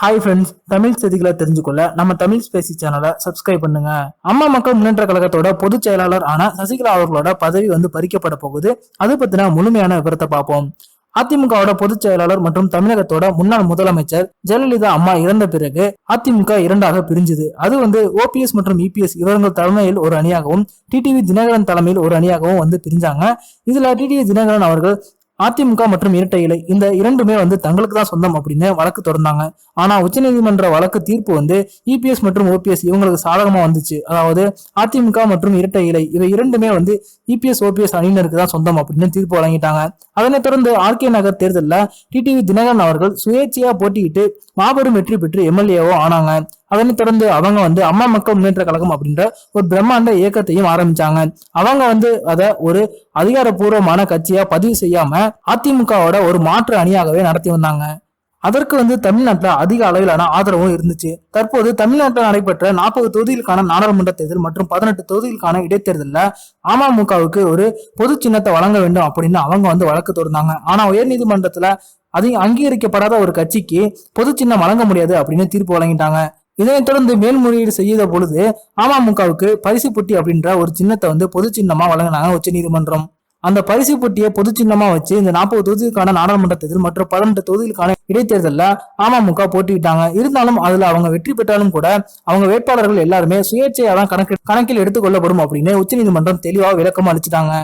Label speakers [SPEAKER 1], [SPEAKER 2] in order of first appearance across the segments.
[SPEAKER 1] Hi friends Tamil செய்திகளை தெரிஞ்சுக்கொள்ள நம்ம Tamil Spacey சேனலை சப்ஸ்கிரைப் பண்ணுங்க. அம்மா மக்கள் முன்னேற்ற கழகத்தோட பொதுச் செயலாளர் ஆன சசிகலா அவர்களோட பதவி வந்து பறிக்கப்பட போகுது. அது பத்தின முழுமையான விவரத்தை பார்ப்போம். அதிமுகவோட பொதுச் செயலாளர் மற்றும் தமிழகத்தோட முன்னாள் முதலமைச்சர் ஜெயலலிதா அம்மா இறந்த பிறகு அதிமுக இரண்டாக பிரிஞ்சுது. அது வந்து ஓபிஎஸ் மற்றும் இபிஎஸ் இவர்கள் தலைமையில் ஒரு அணியாகவும் டிடிவி தினகரன் தலைமையில் ஒரு அணியாகவும் வந்து பிரிஞ்சாங்க. இதுல டிடிவி தினகரன் அவர்கள் அதிமுக மற்றும் இரட்டை இலை. இந்த இரண்டுமே வந்து தங்களுக்கு தான் சொந்தம் அப்படின்னு வழக்கு தொடர்ந்தாங்க. ஆனா உச்சநீதிமன்ற வழக்கு தீர்ப்பு வந்து இபிஎஸ் மற்றும் ஓபிஎஸ் இவங்களுக்கு சாதகமா வந்துச்சு. அதாவது அதிமுக மற்றும் இரட்டை இலை இவை இரண்டுமே வந்து இபிஎஸ் ஓபிஎஸ் அணியினருக்கு தான் சொந்தம் அப்படின்னு தீர்ப்பு வழங்கிட்டாங்க. அதனைத் தொடர்ந்து ஆர்கே நகர் தேர்தலில் டிடிவி தினகரன் அவர்கள் சுயேட்சையா போட்டியிட்டு மாபெரும் வெற்றி பெற்று எம்எல்ஏவோ ஆனாங்க. அதனைத் தொடர்ந்து அவங்க வந்து அம்மா மக்கள் முன்னேற்ற கழகம் அப்படின்ற ஒரு பிரம்மாண்ட இயக்கத்தையும் ஆரம்பிச்சாங்க. அவங்க வந்து அதை ஒரு அதிகாரப்பூர்வமான கட்சியா பதிவு செய்யாம அதிமுகவோட ஒரு மாற்று அணியாகவே நடத்தி வந்தாங்க. அதற்கு வந்து தமிழ்நாட்டில் அதிக அளவிலான ஆதரவும் இருந்துச்சு. தற்போது தமிழ்நாட்டில் நடைபெற்ற நாற்பது தொகுதிகளுக்கான நாடாளுமன்ற தேர்தல் மற்றும் பதினெட்டு தொகுதிகளுக்கான இடைத்தேர்தலில் அமமுகவுக்கு ஒரு பொது சின்னத்தை வழங்க வேண்டும் அப்படின்னு அவங்க வந்து வழக்கு தொடர்ந்தாங்க ஆனால் உயர்நீதிமன்றத்தில் அது அங்கீகரிக்கப்படாத ஒரு கட்சிக்கு பொது சின்னம் வழங்க முடியாது அப்படின்னு தீர்ப்பு வழங்கிட்டாங்க. இதனைத் தொடர்ந்து மேல்முறையீடு செய்த பொழுது அமமுகவுக்கு பரிசு பொட்டி அப்படின்ற ஒரு சின்னத்தை வந்து பொது சின்னமா வழங்கினாங்க உச்சநீதிமன்றம் அந்த பரிசு பொட்டியை பொது சின்னமா வச்சு இந்த நாற்பது தொகுதிகளுக்கான நாடாளுமன்ற தேர்தல் மற்றும் பதினெட்டு தொகுதிகளுக்கான இடைத்தேர்தலில் அமமுக போட்டியிட்டாங்க. இருந்தாலும் அதுல அவங்க வெற்றி பெற்றாலும் கூட அவங்க வேட்பாளர்கள் எல்லாருமே சுயேட்சையா தான் கணக்கு கணக்கில் எடுத்துக்கொள்ளப்படும் அப்படின்னு உச்சநீதிமன்றம் தெளிவாக விளக்கம் அளிச்சிட்டாங்க.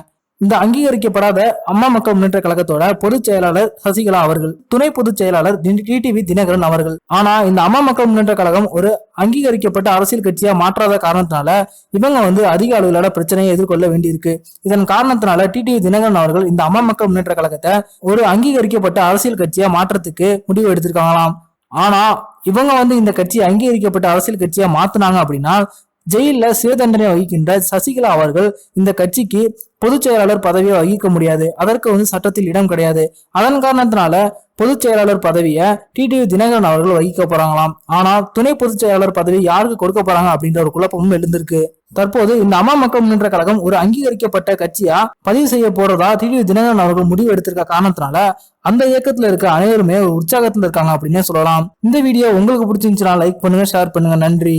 [SPEAKER 1] இந்த அங்கீகரிக்கப்படாத அம்மா மக்கள் முன்னேற்ற கழகத்தோட பொதுச் செயலாளர் சசிகலா அவர்கள் துணை பொதுச் செயலாளர் டிடிவி தினகரன் அவர்கள். ஆனா இந்த அம்மா மக்கள் முன்னேற்ற கழகம் ஒரு அங்கீகரிக்கப்பட்ட அரசியல் கட்சியா மாற்றாத காரணத்தினால இவங்க வந்து அதிக அளவிலான பிரச்சனையை எதிர்கொள்ள வேண்டியிருக்கு. இதன் காரணத்தினால டிடிவி தினகரன் அவர்கள் இந்த அம்மா மக்கள் முன்னேற்ற கழகத்தை ஒரு அங்கீகரிக்கப்பட்ட அரசியல் கட்சியா மாற்றத்துக்கு முடிவு எடுத்திருக்காங்களாம். ஆனா இவங்க வந்து இந்த கட்சி அங்கீகரிக்கப்பட்ட அரசியல் கட்சியா மாத்தினாங்க அப்படின்னா ஜெயிலில் சிறை தண்டனை வகிக்கின்ற சசிகலா அவர்கள் இந்த கட்சிக்கு பொதுச் செயலாளர் பதவியை வகிக்க முடியாது. அதற்கு வந்து சட்டத்தில் இடம் கிடையாது. அதன் காரணத்தினால பொதுச் செயலாளர் பதவியை டிடிவி தினகரன் அவர்கள் வகிக்க போறாங்களாம். ஆனால் துணை பொதுச் செயலாளர் பதவி யாருக்கு கொடுக்க போறாங்க அப்படின்ற ஒரு குழப்பமும் எழுந்திருக்கு. தற்போது இந்த அம்மா மக்கள் முன்னேற்ற கழகம் ஒரு அங்கீகரிக்கப்பட்ட கட்சியா பதிவு செய்ய போறதா டிடிவி தினகரன் அவர்கள் முடிவு எடுத்திருக்க காரணத்தினால அந்த இயக்கத்துல இருக்க அனைவருமே ஒரு உற்சாகத்துல இருக்காங்க அப்படின்னே சொல்லலாம். இந்த வீடியோ உங்களுக்கு பிடிச்சிருந்துச்சுன்னா லைக் பண்ணுங்க ஷேர் பண்ணுங்க. நன்றி.